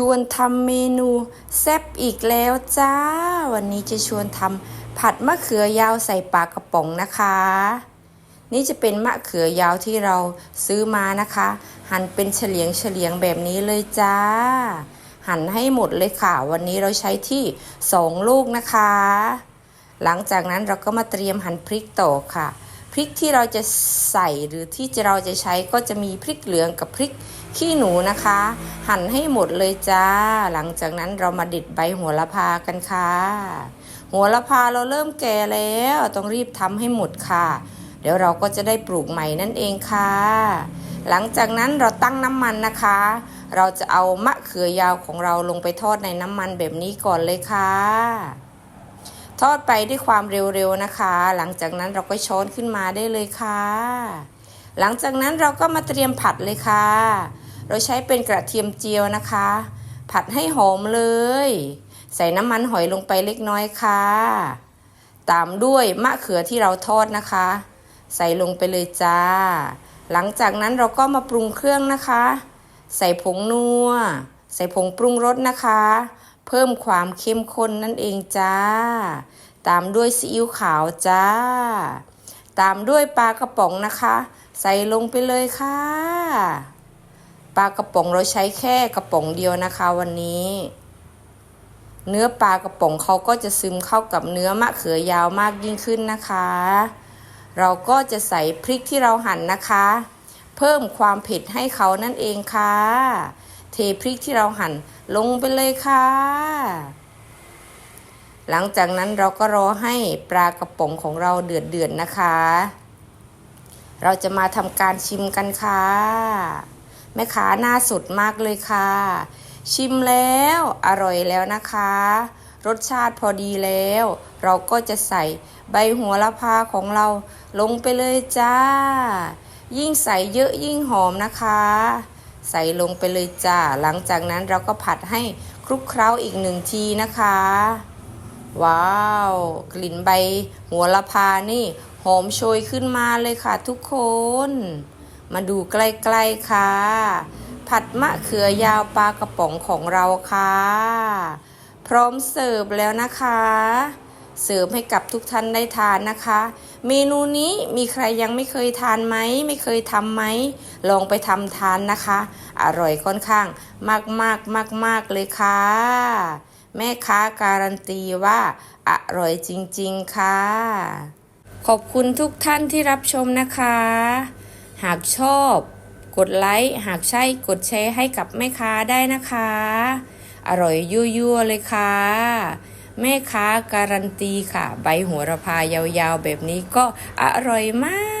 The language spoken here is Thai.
ชวนทำเมนูแซ่บอีกแล้วจ้า วันนี้จะชวนทำผัดมะเขือยาวใส่ปลากระป๋องนะคะ นี่จะเป็นมะเขือยาวที่เราซื้อมานะคะ หั่นเป็นเฉลียงเฉลียงแบบนี้เลยจ้า หั่นให้หมดเลยค่ะ วันนี้เราใช้ที่สองลูกนะคะ หลังจากนั้นเราก็มาเตรียมหั่นพริกต่อค่ะ ริกที่เราจะใส่หรือที่เราจะใช้ก็จะมีพริกเหลืองกับพริกขี้หนูนะคะ หั่นให้หมดเลยจ้า หลังจากนั้นเรามาเด็ดใบโหัวละพากันค่ะหัวละพาเราเริ่มแก่แล้ว ต้องรีบทำให้หมดค่ะ เดี๋ยวเราก็จะได้ปลูกใหม่นั่นเองค่ะ หลังจากนั้นเราตั้งน้ำมันนะคะ เราจะเอามะเขือยาวของเราลงไปทอดในน้ำมันแบบนี้ก่อนเลยค่ะ ทอดไปด้วยความเร็วๆนะคะ หลังจากนั้นเราก็ช้อนขึ้นมาได้เลยค่ะ หลังจากนั้นเราก็มาเตรียมผัดเลยค่ะ เราใช้เป็นกระเทียมเจียวนะคะ ผัดให้หอมเลย ใส่น้ำมันหอยลงไปเล็กน้อยค่ะ ตามด้วยมะเขือที่เราทอดนะคะ ใส่ลงไปเลยจ้า หลังจากนั้นเราก็มาปรุงเครื่องนะคะ ใส่ผงนัว ใส่ผงปรุงรสนะคะ เพิ่มความเข้มข้นนั่นเองจ้า ตามด้วยซีอิ๊วขาวจ้า ตามด้วยปลากระป๋องนะคะ ใส่ลงไปเลยค่ะ ปลากระป๋องเราใช้แค่กระป๋องเดียวนะคะวันนี้ เนื้อปลากระป๋องเขาก็จะซึมเข้ากับเนื้อมะเขือยาวมากยิ่งขึ้นนะคะ เราก็จะใส่พริกที่เราหั่นนะคะ เพิ่มความเผ็ดให้เขานั่นเองค่ะ เทพริกที่เราหั่นลงไปเลยค่ะ หลังจากนั้นเราก็รอให้ปลากระป๋องของเราเดือดเดือดๆนะคะ เราจะมาทำการชิมกันค่ะ แม่ค้าหน้าสดมากเลยค่ะ ชิมแล้วอร่อยแล้วนะคะ รสชาติพอดีแล้ว เราก็จะใส่ใบหัวละพาของเราลงไปเลยจ้า ยิ่งใส่เยอะยิ่งหอมนะคะ ใส่ลงไปเลยจ้า หลังจากนั้นเราก็ผัดให้คลุกเคล้าอีกหนึ่งทีนะคะ ว้าว กลิ่นใบหัวละพานี่หอมโชยขึ้นมาเลยค่ะทุกคน มาดูใกล้ๆค่ะ ผัดมะเขือยาวปลากระป๋องของเราค่ะ พร้อมเสิร์ฟแล้วนะคะ เสิร์ฟให้กับทุกท่านได้ทานนะคะ เมนูนี้มีใครยังไม่เคยทานไหมไม่เคยทำไหมลองไปทำทานนะคะ อร่อยค่อนข้างมากมากมากมากเลยค่ะ แม่ค้าการันตีว่าอร่อยจริง ๆ ค่ะ ขอบคุณทุกท่านที่รับชมนะคะ หากชอบ กดไลค์หากใช่กดแชร์ให้กับแม่ค้าได้นะคะ อร่อยยั่วๆเลยค่ะ แม่ค้าการันตีค่ะ ใบโหัวระพายาวๆ แบบนี้ก็อร่อยมาก